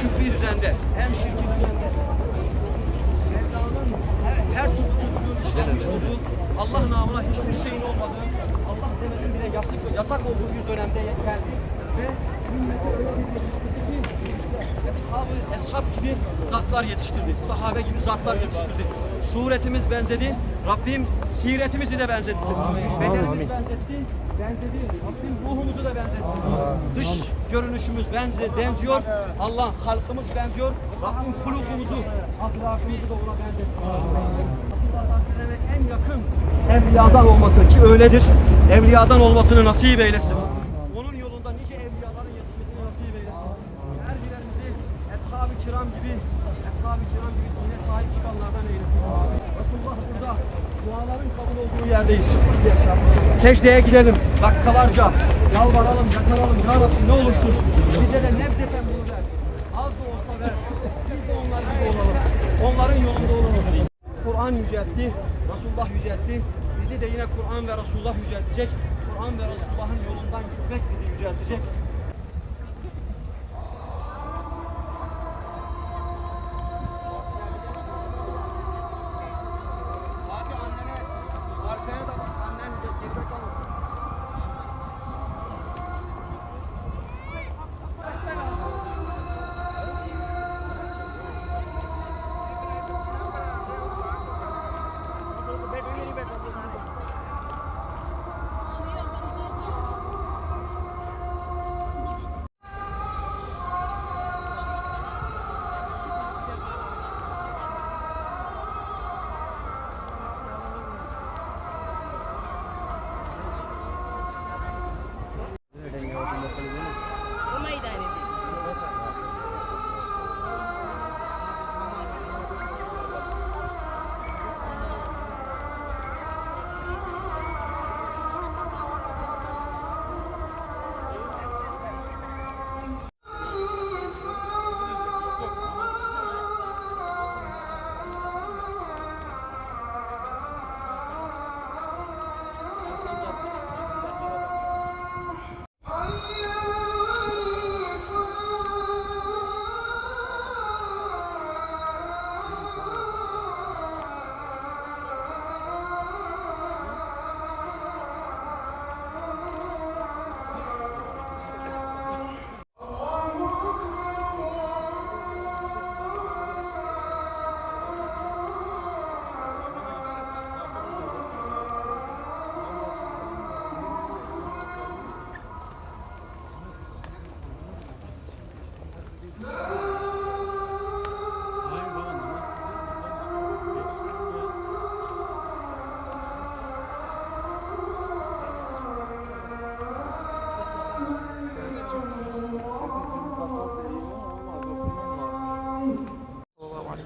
küfrü düzende hem şirki düzende Mevla'nın her, her kötülüğün işlenmiş olduğu Allah namına hiçbir şeyin olmadığı Allah demenin bile yasak, yasak olduğu bir dönemde geldi ve ümmete öyle bir yetiştirdi ki işte eshabı, eshab gibi zatlar yetiştirdi. Sahabe gibi zatlar yetiştirdi. Suretimiz benzedi. Rabbim siretimizi de benzetsin. Bedenimiz benzetti. Benzedi. Rabbim ruhumuzu görünüşümüz benze, benziyor. Allah halkımız benziyor. Rabbim hulukumuzu, ahlakımızı da ona benzetsin. En yakın evliyadan olması ki öyledir. Evliyadan olmasını nasip eylesin. Onun yolunda nice evliyaların yetişmesini nasip eylesin. Her birimizi eshab-ı kiram gibi, eshab-ı kiram gibi dine sahip çıkanlardan eylesin. Resulullah burada duaların kabul olduğu yerdeyiz. Secdeye gidelim, dakikalarca yalvaralım, yakaralım. Ya Rabbi ne olursun bize de nebzeten bunu ver. Az da olsa ver. Biz de onlar gibi olalım. Onların yolunda olalım. Kur'an yüceltti, Resulullah yüceltti. Bizi de yine Kur'an ve Resulullah yüceltecek. Kur'an ve Resulullah'ın yolundan gitmek bizi yüceltecek.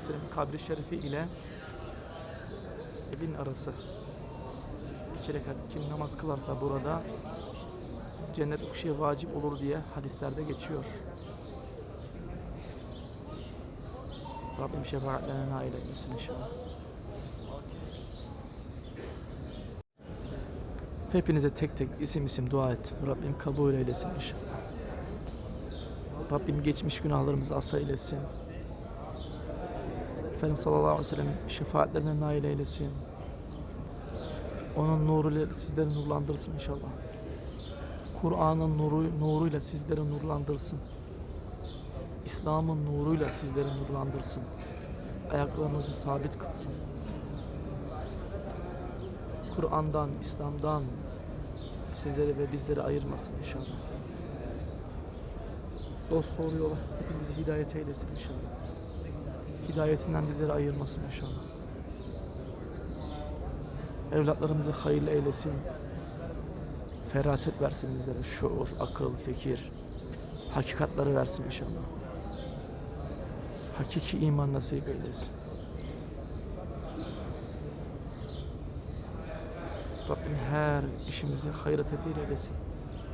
Sallallahu aleyhi ve sellem kabri şerifi ile evin arası. İki rekat kim namaz kılarsa burada cennet okuşuya vacip olur diye hadislerde geçiyor. Rabbim şefaatlerine nail eylesin inşallah. Hepinize tek tek isim isim dua ettim. Rabbim kabul eylesin inşallah. Rabbim geçmiş günahlarımızı affeylesin. Efendimiz sallallahu aleyhi ve sellem şefaatlerine nail eylesin. Onun nuruyla sizleri nurlandırsın inşallah. Kur'an'ın nuru, nuruyla sizleri nurlandırsın. İslam'ın nuruyla sizleri nurlandırsın. Ayaklarınızı sabit kılsın. Kur'an'dan, İslam'dan sizleri ve bizleri ayırmasın inşallah. Dost doğru yola hepimizi hidayet eylesin inşallah. Hidayetinden bizleri ayırmasın inşallah. Evlatlarımızı hayırlı eylesin. Feraset versin bizlere. Şuur, akıl, fikir. Hakikatları versin inşallah. Hakiki iman nasip eylesin. Rabbim her işimizi hayra tebdil eylesin.